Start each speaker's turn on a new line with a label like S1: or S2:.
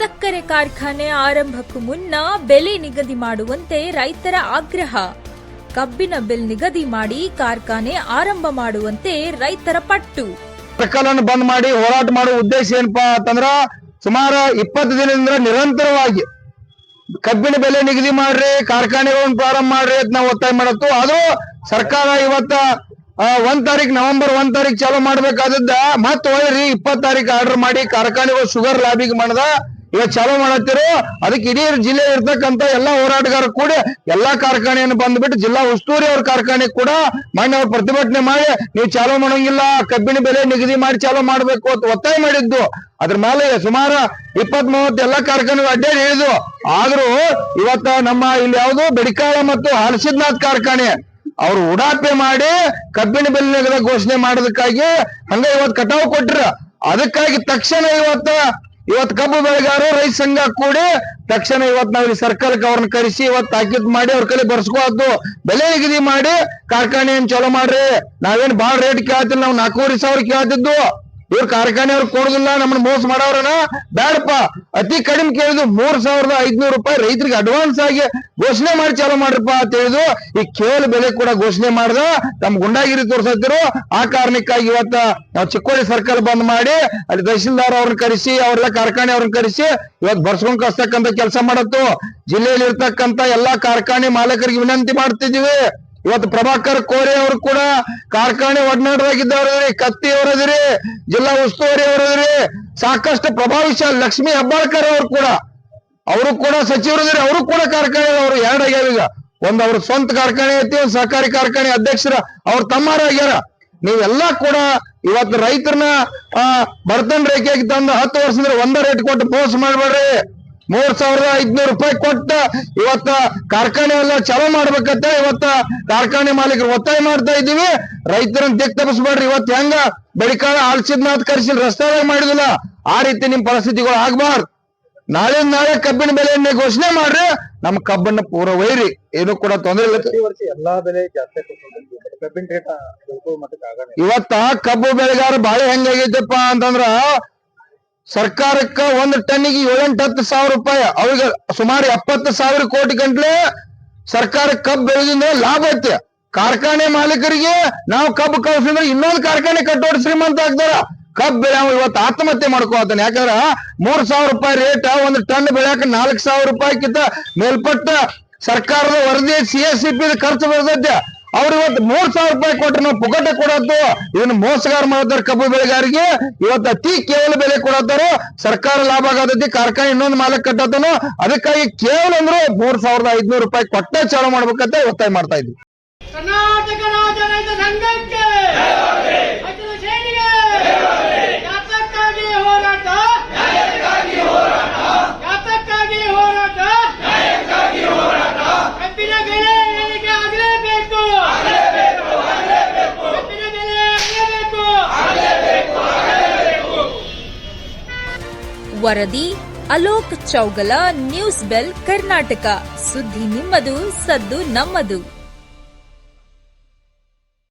S1: ಸಕ್ಕರೆ ಕಾರ್ಖಾನೆ ಆರಂಭಕ್ಕೂ ಮುನ್ನ ಬೆಲೆ ನಿಗದಿ ಮಾಡುವಂತೆ ರೈತರ ಆಗ್ರಹ. ಕಬ್ಬಿನ ಬೆಲ್ ನಿಗದಿ ಮಾಡಿ ಕಾರ್ಖಾನೆ ಆರಂಭ ಮಾಡುವಂತೆ ರೈತರ ಪಟ್ಟು.
S2: ಪ್ರಕರಣ ಬಂದ್ ಮಾಡಿ ಹೋರಾಟ ಮಾಡುವ ಉದ್ದೇಶ ಏನಪ್ಪಾ ಅಂತಂದ್ರ ಸುಮಾರು ಇಪ್ಪತ್ತು ದಿನದಿಂದ ನಿರಂತರವಾಗಿ ಕಬ್ಬಿನ ಬೆಲೆ ನಿಗದಿ ಮಾಡ್ರಿ, ಕಾರ್ಖಾನೆಗಳನ್ನು ಪ್ರಾರಂಭ ಮಾಡ್ರಿ ಅಂತ ನಾವು ಒತ್ತಾಯ ಮಾಡತ್ತು ಅದು ಸರ್ಕಾರ ಇವತ್ತ ಒಂದ್ ತಾರೀಕ್ ನವೆಂಬರ್ ಒಂದ್ ತಾರೀಕ್ ಚಾಲೂ ಮಾಡ್ಬೇಕಾದದ್ದ, ಮತ್ ಹೋಯ್ರಿ ಇಪ್ಪತ್ ತಾರೀಕ್ ಆರ್ಡರ್ ಮಾಡಿ ಕಾರ್ಖಾನೆಗಳು ಶುಗರ್ ಲಾಬಿಗೆ ಮಾಡದ ಇವತ್ ಚಾಲೂ ಮಾಡತ್ತಿರೋ. ಅದಕ್ಕೆ ಇಡೀ ಜಿಲ್ಲೆ ಇರ್ತಕ್ಕಂತ ಎಲ್ಲಾ ಹೋರಾಟಗಾರರು ಕೂಡ ಎಲ್ಲಾ ಕಾರ್ಖಾನೆಯನ್ನು ಬಂದ್ಬಿಟ್ಟು ಜಿಲ್ಲಾ ಉಸ್ತುವಾರಿ ಅವ್ರ ಕಾರ್ಖಾನೆ ಕೂಡ ಮೊನ್ನೆ ಅವ್ರು ಪ್ರತಿಭಟನೆ ಮಾಡಿ, ನೀವು ಚಾಲೂ ಮಾಡೋಂಗಿಲ್ಲ, ಕಬ್ಬಿನ ಬೆಲೆ ನಿಗದಿ ಮಾಡಿ ಚಾಲೂ ಮಾಡಬೇಕು ಅಂತ ಒತ್ತಾಯ ಮಾಡಿದ್ದು. ಅದ್ರ ಮೇಲೆ ಸುಮಾರು ಇಪ್ಪತ್ ಮೂವತ್ತು ಎಲ್ಲಾ ಕಾರ್ಖಾನೆಗಳು ಅಡ್ಡಾಡಿ ಹೇಳಿದ್ವು. ಆದ್ರೂ ಇವತ್ತ ನಮ್ಮ ಇಲ್ಲಿ ಯಾವುದು ಬೆಡಿಕಾಳ ಮತ್ತು ಹಲಸಿದ್ನಾಥ್ ಕಾರ್ಖಾನೆ, ಅವ್ರು ಉಡಾಪೆ ಮಾಡಿ ಕಬ್ಬಿನ ಬೆಲೆ ನಿಗದ ಘೋಷಣೆ ಮಾಡೋದಕ್ಕಾಗಿ ಹಂಗ ಇವತ್ತು ಕಟಾವು ಕೊಟ್ರ. ಅದಕ್ಕಾಗಿ ತಕ್ಷಣ ಇವತ್ತ ಇವತ್ ಕಬ್ಬು ಬೆಳೆಗಾರರು ರೈತ ಸಂಘ ಕೂಡಿ ತಕ್ಷಣ ಇವತ್ ನಾವ್ ಇಲ್ಲಿ ಸರ್ಕಲ್ಗೆ ಅವ್ರನ್ನ ಕರೆಸಿ ಇವತ್ ತಾಕೀತ್ ಮಾಡಿ ಅವ್ರ ಕೈಲಿ ಬರ್ಸ್ಕೋದು ಬೆಲೆ ನಿಗದಿ ಮಾಡಿ ಕಾರ್ಖಾನೆ ಏನ್ ಚಲೋ ಮಾಡ್ರಿ. ನಾವೇನ್ ಬಾಳ್ ರೇಟ್ ಕೇಳ್ತಿಲ್ಲ ನಾವ್ ನಾಲ್ಕೂವರೆ ಸಾವಿರ ಕೇಳ್ತಿದ್ದು ಇವ್ರ ಕಾರ್ಖಾನೆ ಅವ್ರಿಗೆ ಕೊಡುದಿಲ್ಲ ನಮ್ಮನ್ನ ಮೋಸ ಮಾಡವ್ರನ ಬೇಡಪ್ಪ ಅತಿ ಕಡಿಮೆ ಕೇಳಿದ್ರು ಮೂರ್ ಸಾವಿರದ ಐದ್ನೂರು ರೂಪಾಯಿ ರೈತರಿಗೆ ಅಡ್ವಾನ್ಸ್ ಆಗಿ ಘೋಷಣೆ ಮಾಡಿ ಚಾಲೂ ಮಾಡ್ರಪ್ಪ ಅಂತ ಹೇಳಿದ್ರು. ಈ ಕೇವಲ ಬೆಲೆ ಕೂಡ ಘೋಷಣೆ ಮಾಡ್ದ ತಮ್ಮ ಗುಂಡಾಗಿರಿ ತೋರ್ಸತ್ತಿರು. ಆ ಕಾರಣಕ್ಕಾಗಿ ಇವತ್ತ ನಾವು ಚಿಕ್ಕೋಡಿ ಸರ್ಕಲ್ ಬಂದ್ ಮಾಡಿ ಅಲ್ಲಿ ತಹಶೀಲ್ದಾರ್ ಅವ್ರನ್ನ ಕರೆಸಿ, ಅವ್ರೆಲ್ಲ ಕಾರ್ಖಾನೆ ಅವ್ರನ್ನ ಕರೆಸಿ ಇವತ್ತು ಬರ್ಸ್ಕೊಂಡ್ ಕಳ್ಸ್ತಕ್ಕಂತ ಕೆಲಸ ಮಾಡತ್ತು. ಜಿಲ್ಲೆಯಲ್ಲಿ ಇರ್ತಕ್ಕಂತ ಎಲ್ಲಾ ಕಾರ್ಖಾನೆ ಮಾಲಕರಿಗೆ ವಿನಂತಿ ಮಾಡ್ತಿದೀವಿ ಇವತ್ತು ಪ್ರಭಾಕರ್ ಕೋರೆ ಅವರು ಕೂಡ ಕಾರ್ಖಾನೆ ಒಡನಾಡದಾಗಿದ್ದವ್ರದ್ರಿ ಕತ್ತಿ ಅವರದ್ರಿ ಜಿಲ್ಲಾ ಉಸ್ತುವಾರಿ ಅವರದ್ರಿ ಸಾಕಷ್ಟು ಪ್ರಭಾವಿಶಾಲಿ ಲಕ್ಷ್ಮಿ ಹೆಬ್ಬಾಳ್ಕರ್ ಅವರು ಕೂಡ. ಅವರು ಕೂಡ ಸಚಿವರದ್ರಿ ಅವರು ಕೂಡ ಕಾರ್ಖಾನೆ ಅವರು ಎರಡಾಗ್ಯಾವ ಈಗ. ಒಂದ್ ಅವ್ರ ಸ್ವಂತ ಕಾರ್ಖಾನೆ ಐತಿ, ಒಂದು ಸಹಕಾರಿ ಕಾರ್ಖಾನೆ ಅಧ್ಯಕ್ಷರ ಅವ್ರ ತಮ್ಮಾರ ಆಗ್ಯಾರ. ನೀವೆಲ್ಲಾ ಕೂಡ ಇವತ್ತು ರೈತರನ್ನ, ಆ, ಬಡತನ ರೇಖೆಗೆ ತಂದು ಹತ್ತು ವರ್ಷದಿಂದ ಒಂದ ರೇಟ್ ಕೊಟ್ಟು ಮೋಸ ಮಾಡ್ಬೇಡ್ರಿ. ಮೂರ್ ಸಾವಿರದ ಐದ್ನೂರು ರೂಪಾಯಿ ಕೊಟ್ಟ ಇವತ್ತ ಕಾರ್ಖಾನೆ ಎಲ್ಲ ಚಾಲೂ ಮಾಡ್ಬೇಕಂತ ಇವತ್ತ ಕಾರ್ಖಾನೆ ಮಾಲೀಕರು ಒತ್ತಾಯ ಮಾಡ್ತಾ ಇದ್ದೀವಿ. ರೈತರನ್ನ ದಿಕ್ ತಪ್ಪಿಸ್ಬೇಡ್ರಿ. ಇವತ್ತು ಹೆಂಗ ಬೆಳಿಕಾಲ ಮಾತು ಕರ್ಸಿಲ್ ರಸ್ತೆ ಮಾಡಿದಿಲ್ಲ. ಆ ರೀತಿ ನಿಮ್ ಪರಿಸ್ಥಿತಿಗಳು ಆಗ್ಬಾರ್ದು. ನಾಳೆ ನಾಳೆ ಕಬ್ಬಿನ ಬೆಲೆಯನ್ನ ಘೋಷಣೆ ಮಾಡ್ರಿ. ನಮ್ ಕಬ್ಬನ್ನ ಪೂರ ಒಯ್ರಿ. ಏನು ಕೂಡ ತೊಂದರೆ ಇಲ್ಲ.
S3: ಎಲ್ಲಾ ಬೆಲೆ ಜಾಸ್ತಿ
S2: ಇವತ್ತ ಕಬ್ಬು ಬೆಳೆಗಾರ ಬಾಳೆ ಹೆಂಗಾಗೈತಪ್ಪ ಅಂತಂದ್ರ ಸರ್ಕಾರಕ್ಕ ಒಂದ್ ಟನ್ನಿಗೆ ಏಳೆಂಟು ಹತ್ತು ಸಾವಿರ ರೂಪಾಯಿ. ಅವ್ರಿಗೆ ಸುಮಾರು ಎಪ್ಪತ್ತು ಸಾವಿರ ಕೋಟಿ ಗಂಟ್ಲೆ ಸರ್ಕಾರ ಕಬ್ಬು ಬೆಳೆದಿಂದ ಲಾಭ ಐತೆ. ಕಾರ್ಖಾನೆ ಮಾಲೀಕರಿಗೆ ನಾವು ಕಬ್ಬು ಕಳ್ಸಿದ್ರೆ ಇನ್ನೊಂದು ಕಾರ್ಖಾನೆ ಕಟ್ಟೋಡ್ ಶ್ರೀಮಂತ ಆಗ್ತಾರ ಕಬ್ಬು ಬೆಳೆ ಇವತ್ತು ಆತ್ಮಹತ್ಯೆ ಮಾಡ್ಕೋತಾನೆ ಯಾಕಂದ್ರ ಮೂರ್ ಸಾವಿರ ರೂಪಾಯಿ ರೇಟ್ ಒಂದು ಟನ್ ಬೆಳ್ಯಾಕ ನಾಲ್ಕು ಸಾವಿರ ರೂಪಾಯಿಗಿಂತ ಮೇಲ್ಪಟ್ಟ ಸರ್ಕಾರದ ವರದಿ ಸಿ ಎಸ್ ಸಿ ಪಿ ಖರ್ಚು ಬರ್ತೈತೆ. ಅವ್ರು ಇವತ್ತು ಮೂರ್ ಸಾವಿರ ರೂಪಾಯಿ ಕೊಟ್ರೆ ನಾವು ಪುಗಟ ಕೊಡೋದು. ಇದನ್ನ ಮೋಸಗಾರ ಮಾಡ್ತಾರೆ ಕಬ್ಬು ಬೆಳೆಗಾರಿಗೆ ಇವತ್ತು ಅತಿ ಕೇವಲ ಬೆಲೆ ಕೊಡತ್ತಾರೋ ಸರ್ಕಾರ ಲಾಭ ಆಗತೈತಿ ಕಾರ್ಖಾನೆ ಇನ್ನೊಂದು ಮಾಲಕ್ ಕಟ್ಟತನು ಅದಕ್ಕಾಗಿ ಕೇವಲ ಅಂದ್ರೆ ಮೂರ್ ಸಾವಿರದ ಐದ್ನೂರು ರೂಪಾಯಿ ಕೊಟ್ಟೆ ಚಾಲು ಮಾಡ್ಬೇಕಂತ ಒತ್ತಾಯ ಮಾಡ್ತಾ ಇದ್ವಿ.
S4: ಕರ್ನಾಟಕ ಹಸಿರು ಸೇನೆಗೆ ಯಾತಕ್ಕಾಗಿ ಹೋರಾಟ ಯಾತಕ್ಕಾಗಿ ಹೋರಾಟ ಕಬ್ಬಿನ ಬೆಲೆ ಏರಿಕೆ ಆಗಲೇಬೇಕು ಕಬ್ಬಿನ ಬೆಲೆ ಆಗಲೇಬೇಕು
S1: ವರದಿ ಅಲೋಕ್ ಚೌಗಲ ನ್ಯೂಸ್ ಬೆಲ್ ಕರ್ನಾಟಕ. ಸುದ್ದಿ ನಿಮ್ಮದು ಸದ್ದು ನಮ್ಮದು.